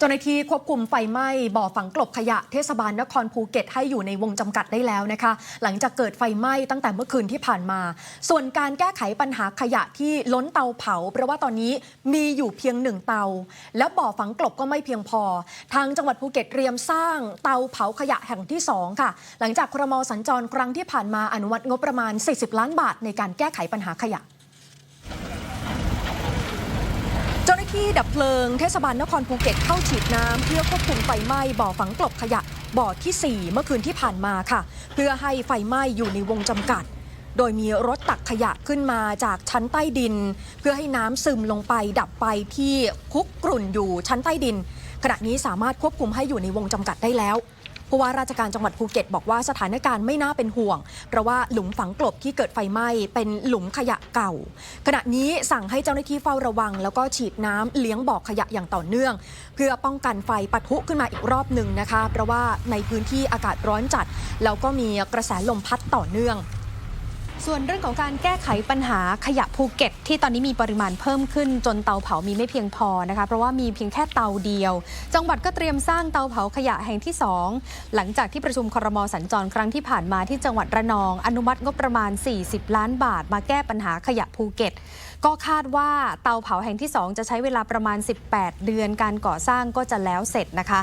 เจ้าหน้าที่ควบคุมไฟไหม้บ่อฝังกลบขยะเทศบาลนครภูเก็ตให้อยู่ในวงจำกัดได้แล้วนะคะ หลังจากเกิดไฟไหม้ตั้งแต่เมื่อคืนที่ผ่านมา ส่วนการแก้ไขปัญหาขยะที่ล้นเตาเผา เพราะว่าตอนนี้มีอยู่เพียงหนึ่งเตา แล้วบ่อฝังกลบก็ไม่เพียงพอ ทางจังหวัดภูเก็ตเตรียมสร้างเตาเผาขยะแห่งที่สองค่ะ หลังจากครมสัญจรครั้งที่ผ่านมาอนุมัติงบประมาณ 40 ล้านบาทในการแก้ไขปัญหาขยะ เจ้าหน้า ที่ดับเพลิงเทศบาลนครภูเก็ตเข้าฉีดน้ำเพื่อควบคุมไฟไหม้บ่อฝังกลบขยะบ่อทีสี่ 4 เมื่อคืนที่ผ่านมาค่ะ เพื่อให้ไฟไหม้อยู่ในวงจำกัด โดยมีรถตักขยะขึ้นมาจากชั้นใต้ดิน เพื่อให้น้ำซึมลงไปดับไปที่คุกกรุ่นอยู่ชั้นใต้ดิน ขณะนี้สามารถควบคุมให้อยู่ในวงจำกัดได้แล้ว ผู้ว่าราชการจังหวัดภูเก็ตบอกว่าสถานการณ์ไม่น่าเป็นห่วง เพราะว่าหลุมฝังกลบที่เกิดไฟไหม้เป็นหลุมขยะเก่า ขณะนี้สั่งให้เจ้าหน้าที่เฝ้าระวัง แล้วก็ฉีดน้ำเลี้ยงบ่อขยะอย่างต่อเนื่อง เพื่อป้องกันไฟปะทุขึ้นมาอีกรอบหนึ่งนะคะ เพราะว่าในพื้นที่อากาศร้อนจัด แล้วก็มีกระแสลมพัดต่อเนื่อง ส่วนเรื่องของการแก้ไขปัญหาขยะภูเก็ต ที่ตอนนี้มีปริมาณเพิ่มขึ้นจนเตาเผามีไม่เพียงพอนะคะ เพราะว่ามีเพียงแค่เตาเดียว จังหวัดก็เตรียมสร้างเตาเผาขยะแห่งที่ 2 หลังจากที่ประชุมครมสัญจรครั้งที่ผ่านมาที่จังหวัดระนอง อนุมัติงบประมาณ 40 ล้านบาท มาแก้ปัญหาขยะภูเก็ต ก็คาดว่าเตาเผาแห่งที่ 2 จะใช้เวลาประมาณ 18 เดือนการก่อสร้างก็จะแล้วเสร็จนะคะ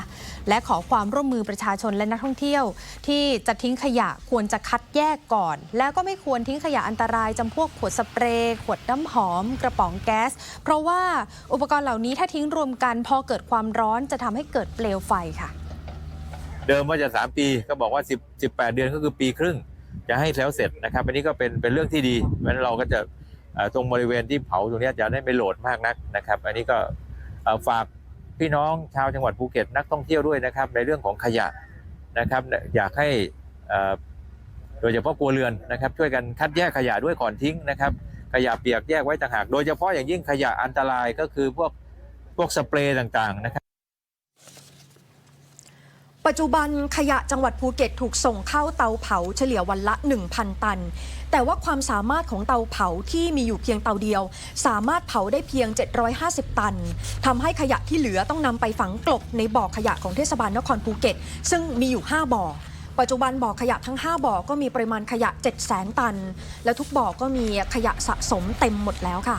และขอความร่วมมือประชาชนและนักท่องเที่ยว ที่จะทิ้งขยะควรจะคัดแยกก่อน แล้วก็ไม่ควรทิ้งขยะอันตรายจำพวกขวดสเปรย์ขวดน้ำหอม กระป๋องแก๊ส เพราะว่าอุปกรณ์เหล่านี้ถ้าทิ้งรวมกัน พอเกิดความร้อนจะทำให้เกิดเปลวไฟค่ะ เดิมว่าจะ 3 ปีก็บอกว่า 10 18 เดือนก็คือปีครึ่ง จะให้แล้วเสร็จนะครับอันนี้ก็เป็นเป็นเรื่องที่ดีเพราะฉะนั้นเราก็จะตรงบริเวณที่เผาตรงนี้จะได้ไม่โหลดมากนักนะครับ อันนี้ก็ฝากพี่น้องชาวจังหวัดภูเก็ตนักท่องเที่ยวด้วยนะครับ ในเรื่องของขยะนะครับ อยากให้อ่อ โดยเฉพาะครัวเรือนนะครับ ช่วยกันคัดแยกขยะด้วยก่อนทิ้งนะครับ ขยะเปียกแยกไว้ต่างหาก โดยเฉพาะอย่างยิ่งขยะอันตรายก็คือพวกพวกสเปรย์ต่างๆนะครับปัจจุบันขยะจังหวัดภูเก็ตถูกส่งเข้าเตาเผาเฉลี่ยวันละ 1,000 ตัน แต่ว่าความสามารถของเตาเผาที่มีอยู่เพียงเตาเดียว สามารถเผาได้เพียง 750 ตันทำให้ขยะที่เหลือต้องนำไปฝังกลบในบ่อขยะของเทศบาลนครภูเก็ต ซึ่งมีอยู่ 5 บ่อ ปัจจุบันบ่อขยะทั้ง 5 บ่อก็มีปริมาณขยะ 7 0 0 0 0 ตัน และทุกบ่อก็มีขยะสะสมเต็มหมดแล้วค่ะ